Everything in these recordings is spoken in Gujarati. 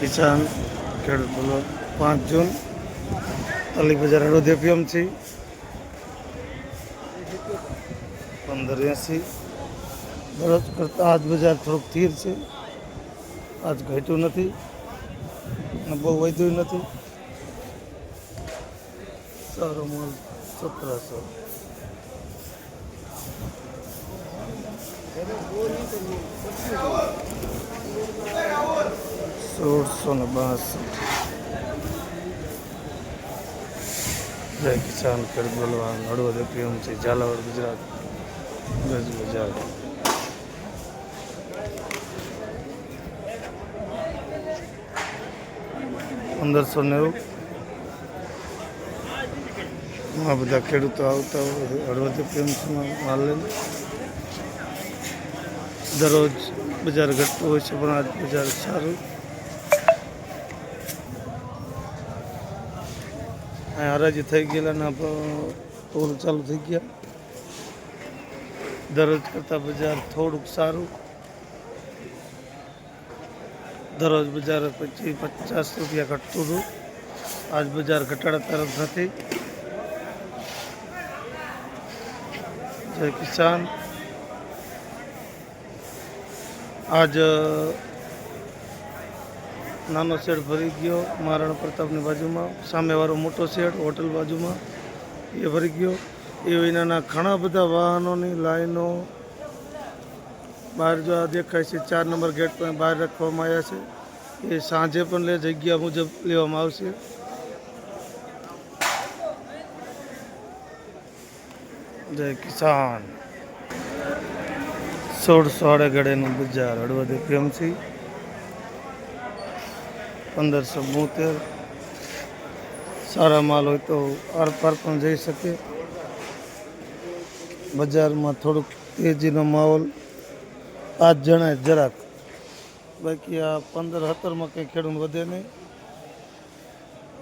કિસાન ખેડૂત બોલો, પાંચ જૂન અલી બજાર હળવદ એપીએમસી પંદર એંસી દરરોજ કરતાં આજ બજાર થોડુંક સ્થિર છે. આજ ઘટ્યું નથી અને બહુ વધ્યું નથી. સારો માલ સત્રસો સોળસો ને બાસઠ જય કિસાન ખેડૂત બોલવા હળવદ એપીએમસી ઝાલાવાડ ગુજરાત ગજ બજાર પંદરસો નેવું આ બધા ખેડૂતો આવતા હોય હળવદ એપીએમસીમાં માલ લઈને દરરોજ બજાર ઘટતું હોય છે પણ આજ બજાર સારું અહીંયા હરાજી થઈ ગયેલા અને ટોલ ચાલુ થઈ ગયા. દરરોજ કરતાં બજાર થોડુંક સારું. દરરોજ બજાર પછી પચાસ રૂપિયા ઘટતું હતું. આજ બજાર ઘટાડા તરફ નથી. જય કિસાન. આજ નાનો શેડ ભરી ગયો, મહારાણા પ્રતાપની બાજુમાં, સામેવાળો મોટો શેડ, હોટલ બાજુમાં, એ ભરી ગયો. એ વિનાના ઘણા બધા વાહનોની લાઈનો બહાર જો આ દેખાય છે, ચાર નંબર ગેટ પણ બહાર રાખવામાં આવ્યા છે. એ સાંજે પણ લે જગ્યા મુજબ લેવામાં આવશે. જય કિસાન. સોળસો આડેગડેનું બજાર હળવદ એપીએમસી પંદરસો બોતેર. સારા માલ હોય તો આર પાર પણ જઈ શકે. બજારમાં થોડુંક તેજીનો માહોલ. આજ જણાય જરાક. બાકી આ પંદર સત્તરમાં કંઈ ખેડૂત વધે નહીં.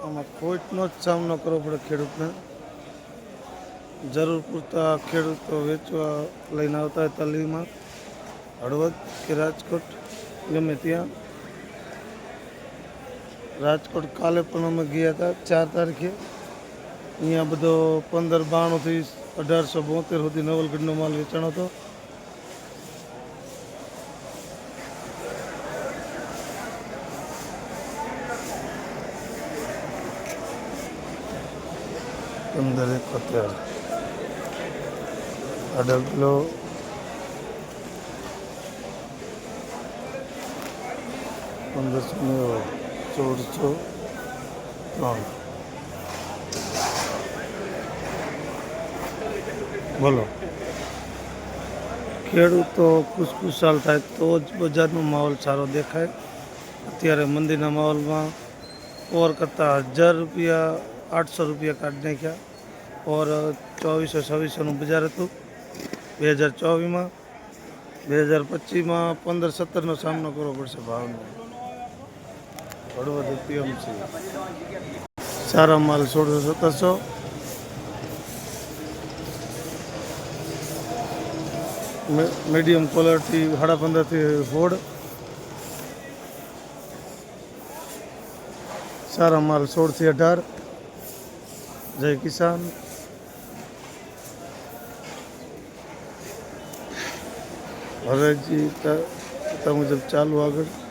આમાં ખોટનો જ સામનો કરવો પડે ખેડૂતને. જરૂર પૂરતા ખેડૂતો વેચવા લઈને આવતા હોય તલીમાં. હળવદ કે રાજકોટ, ગમે ત્યાં. રાજકોટ કાલે પણ અમે ગયા હતા, ચાર તારીખે. અહીંયા બધો પંદર બાણુંથી અઢારસો બોતેર સુધી નવલગઢનો માલ વેચાણો હતો. પંદર એકોતેર. અઢાર કિલો. પંદરસો નેવું. ચૌદસો ત્રણ બોલો. ખેડૂતો ખુશખુશાલ થાય તો જ બજારનો માહોલ સારો દેખાય. અત્યારે મંદિરના માહોલમાં ઓર કરતાં હજાર રૂપિયા, આઠસો રૂપિયા કાઢી નાખ્યા. ઓર ચોવીસો છવ્વીસોનું બજાર હતું. બે હજાર ચોવીસમાં, બે હજાર પચીસમાં પંદર, સત્તરનો સામનો કરવો પડશે ભાવનો હળવદ પીએમસી સારા માલ સોળસો સત્તરસો. મીડિયમ ક્વોલિટી સાડા પંદરથી હોડ સારા માલ સોળથી અઢાર. જય કિસાન. હરેજી મુજબ ચાલુ આગળ.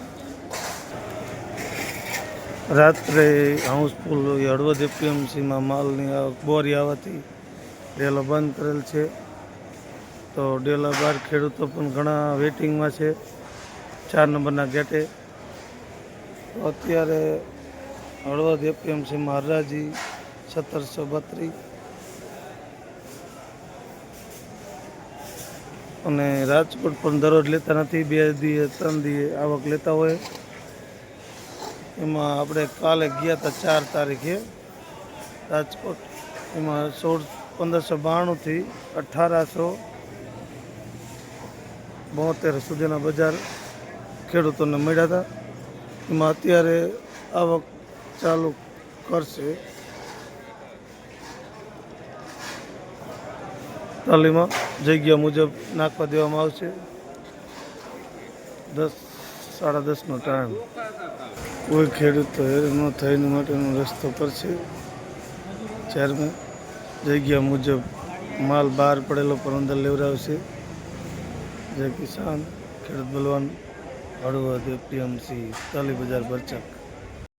રાત્રે હાઉસફુલ હળવદ એપીએમસીમાં માલની આવક બોરી આવવાથી ડેલો બંધ કરેલ છે. તો ડેલા બાર ખેડૂતો પણ ઘણા વેટિંગમાં છે, ચાર નંબરના ગેટે. તો અત્યારે હળવદ એપીએમસીમાં હરરાજી સત્તરસો બત્રીસ. અને રાજકોટ પણ દરરોજ લેતા નથી, બે દીએ, ત્રણ દીએ આવક લેતા હોય. એમાં આપણે કાલે ગયા હતા ચાર તારીખે. રાજકોટ. એમાં સોળ, પંદરસો બાણુંથી અઠારસો બોતેર સુધીના બજાર ખેડૂતોને મળ્યા હતા એમાં અત્યારે આવક ચાલુ કરશે. તાલીમાં જગ્યા મુજબ નાખવા દેવામાં આવશે. દસ, સાડા દસનો ટાઈમ કોઈ ખેડૂત હેરાન ન થાય એની માટેનો રસ્તો કરશે ચેરમેન જગ્યા મુજબ માલ બહાર પડેલો પણ અંદર લેવડાવશે જે કિસાન, ખેડૂત બલવાન, હળવદ, એપીએમસી તાલી બજાર બરચક.